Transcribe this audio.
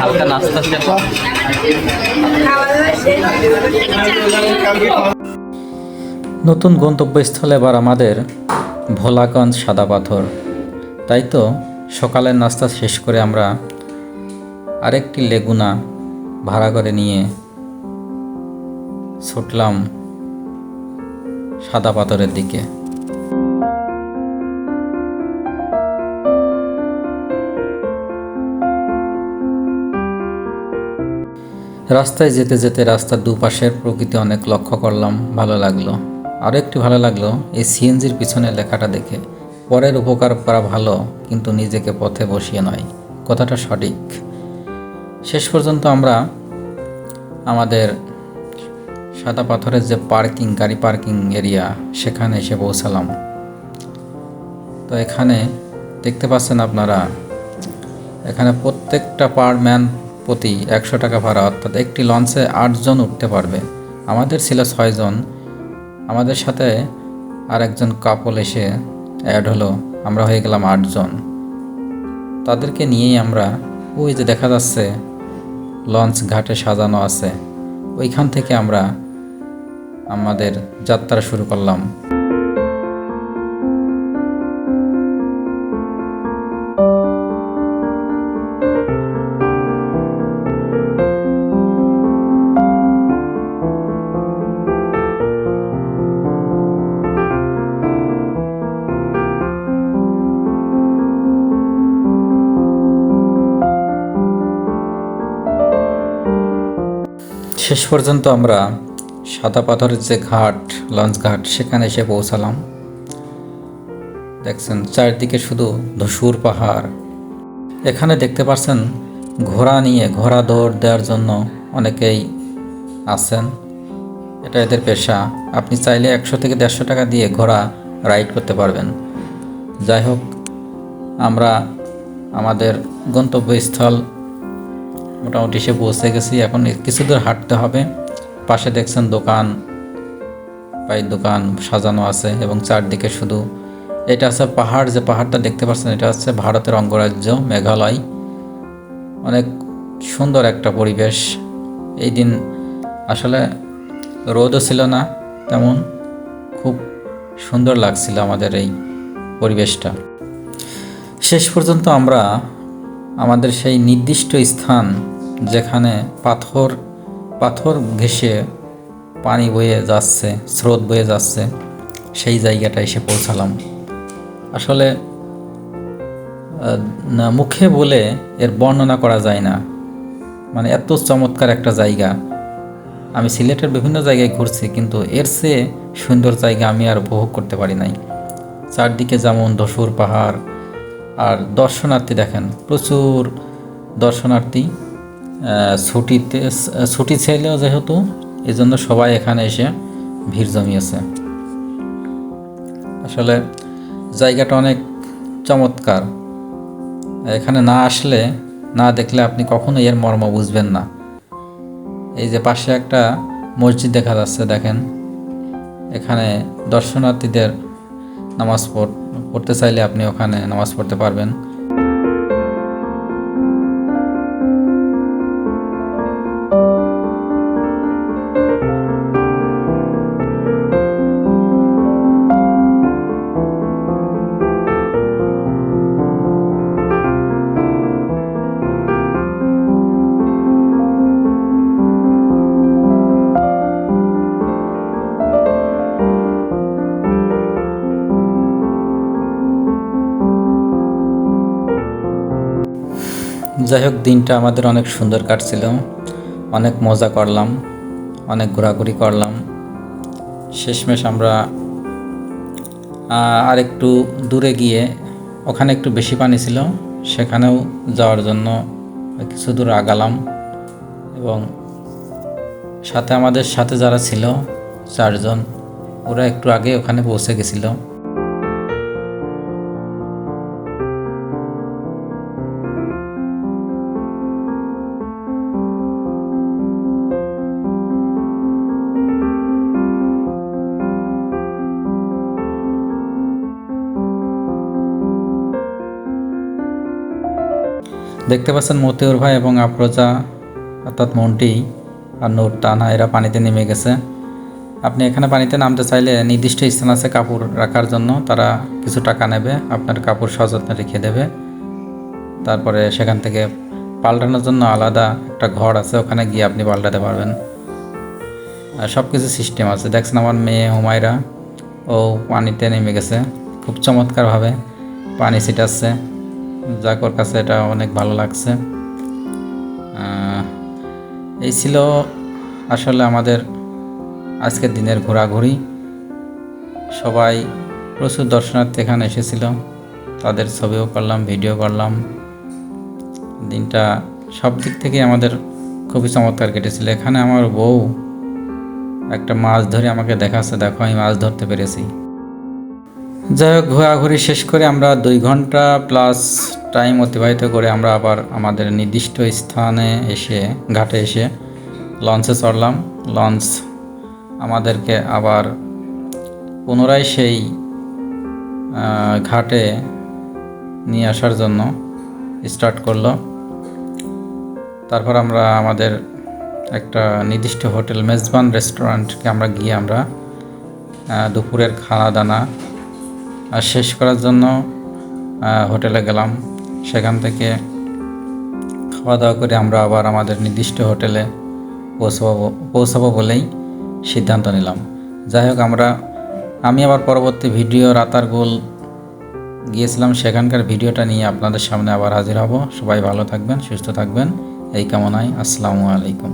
হালকা নাস্তা নতুন গন্তব্যস্থলে এবার আমাদের ভোলাগঞ্জ সাদা পাথর। তাই তো, সকালের নাস্তা শেষ করে আমরা আরেকটি লেগুনা ভাড়া করে নিয়ে ছুটলাম সাদা পাথরের দিকে। রাস্তায় যেতে যেতে রাস্তার দুপাশের প্রকৃতি অনেক লক্ষ্য করলাম, ভালো লাগল। আরও একটি ভালো লাগল, এই সিএনজির পিছনে লেখাটা দেখে। পরের উপকার করা ভালো, কিন্তু নিজেকে পথে বসিয়ে নয়। কথাটা সঠিক। শেষ পর্যন্ত আমরা আমাদের সাদা পাথরের যে পার্কিং, গাড়ি পার্কিং এরিয়া, সেখানে এসে পৌঁছালাম। তো এখানে দেখতে পাচ্ছেন আপনারা, এখানে প্রত্যেকটা পার ম্যান প্রতি একশো টাকা ভাড়া, অর্থাৎ একটি লঞ্চে আটজন উঠতে পারবে। আমাদের ছিল ছয়জন। আমাদের সাথে আরেকজন কাপল এসে অ্যাড হলো। আমরা হয়ে গেলাম আটজন। তাদেরকে নিয়েই আমরা, ওই যে দেখা যাচ্ছে, লঞ্চ ঘাটে সাজানো আছে। ওইখান থেকে আমরা আমাদের যাত্রা শুরু করলাম। শেষ পর্যন্ত আমরা সাদা পাথরের যে ঘাট, লঞ্চ ঘাট, সেখানে এসে পৌঁছালাম। দেখছেন, চারদিকে শুধু ধসুর পাহাড়। এখানে দেখতে পাচ্ছেন ঘোড়া নিয়ে, ঘোড়া দৌড় দেওয়ার জন্য অনেকেই আছেন। এটা এদের পেশা। আপনি চাইলে একশো থেকে দেড়শো টাকা দিয়ে ঘোড়া রাইড করতে পারবেন। যাই হোক, আমরা আমাদের গন্তব্যস্থল মোটামুটি এসে পৌঁছে গেছি। এখন কিছু দূর হাঁটতে হবে। পাশে দেখছেন দোকান। পাই দোকান সাজানো আছে এবং চারদিকে শুধু এটা আছে পাহাড়, যে পাহাড়টা দেখতে পাচ্ছেন এটা হচ্ছে ভারতের অঙ্গরাজ্য, মেঘালয়। অনেক সুন্দর একটা পরিবেশ। এই দিন আসলে রোদও ছিল না তেমন, খুব সুন্দর লাগছিল আমাদের এই পরিবেশটা। শেষ পর্যন্ত আমরা আমাদের সেই নির্দিষ্ট স্থান যেখানে পাথর পাথর ঘেঁষে পানি বয়ে যাচ্ছে, স্রোত বয়ে যাচ্ছে, সেই জায়গাটা এসে পৌঁছালাম। আসলে মুখে বলে এর বর্ণনা করা যায় না। মানে এত চমৎকার একটা জায়গা। আমি সিলেটের বিভিন্ন জায়গায় ঘুরছি, কিন্তু এর চেয়ে সুন্দর জায়গা আমি আর উপভোগ করতে পারি নাই। চারদিকে যেমন ধসুর পাহাড় আর দর্শনার্থী দেখেন, প্রচুর দর্শনার্থী ছুটিতে, ছুটি ছেলেও যেহেতু এই জন্য সবাই এখানে এসে ভিড় জমিয়েছে। আসলে জায়গাটা অনেক চমৎকার। এখানে না আসলে, না দেখলে আপনি কখনো এর মর্ম বুঝবেন না। এই যে পাশে একটা মসজিদ দেখা যাচ্ছে, দেখেন। এখানে দর্শনার্থীদের নামাজ পড়- পড়তে চাইলে আপনি ওখানে নামাজ পড়তে পারবেন। যাই হোক, দিনটা আমাদের অনেক সুন্দর কাটছিল। অনেক মজা করলাম, অনেক ঘোরাঘুরি করলাম। শেষমেশ আমরা আর একটু দূরে গিয়ে ওখানে একটু বেশি পানি ছিল, সেখানেও যাওয়ার জন্য কিছু দূর আগালাম এবং সাথে আমাদের সাথে যারা ছিল চারজন, ওরা একটু আগে ওখানে পৌঁছে গেছিল। দেখতে পাচ্ছেন মতিউর ভাই এবং আফরোজা, অর্থাৎ মন্টি আর নূর, টানা, এরা পানিতে নেমে গেছে। আপনি এখানে পানিতে নামতে চাইলে নির্দিষ্ট স্থান আছে কাপড় রাখার জন্য। তারা কিছু টাকা নেবে, আপনার কাপড় সযত্নে রেখে দেবে। তারপরে সেখান থেকে পাল্টানোর জন্য আলাদা একটা ঘর আছে, ওখানে গিয়ে আপনি পাল্টাতে পারবেন। সব কিছু সিস্টেম আছে। দেখছেন আমার মেয়ে হুমায়রা, ও পানিতে নেমে গেছে। খুব চমৎকারভাবে পানি ছিটাচ্ছে। যাক ওর কাছে এটা অনেক ভালো লাগছে। এই ছিল আসলে আমাদের আজকের দিনের ঘোরাঘুরি। সবাই প্রচুর দর্শনার্থী এখানে এসেছিল। তাদের ছবিও করলাম, ভিডিও করলাম। দিনটা সব দিক থেকে আমাদের খুবই চমৎকার কেটেছিল। এখানে আমার বউ একটা মাছ ধরে আমাকে দেখাচ্ছে, দেখো আমি মাছ ধরতে পেরেছি। যাই হোক, ঘোরাঘুরি শেষ করে আমরা দুই ঘণ্টা প্লাস টাইম অতিবাহিত করে আমরা আবার আমাদের নির্দিষ্ট স্থানে এসে, ঘাটে এসে লঞ্চে চড়লাম। লঞ্চ আমাদেরকে আবার পুনরায় সেই ঘাটে নিয়ে আসার জন্য স্টার্ট করল। তারপর আমরা আমাদের একটা নির্দিষ্ট হোটেল মেজবান রেস্টুরেন্টকে আমরা গিয়ে আমরা দুপুরের খাওয়া দানা আর শেষ করার জন্য হোটেলে গেলাম। সেখান থেকে খাওয়া দাওয়া করে আমরা আবার আমাদের নির্দিষ্ট হোটেলে পৌঁছাবো পৌঁছাবো বলেই সিদ্ধান্ত নিলাম। যাই হোক, আমরা, আমি আবার পরবর্তী ভিডিও রাতার গোল গিয়েছিলাম। সেখানকার ভিডিওটা নিয়ে আপনাদের সামনে আবার হাজির হব। সবাই ভালো থাকবেন, সুস্থ থাকবেন। এই কামনায় আসসালামু আলাইকুম।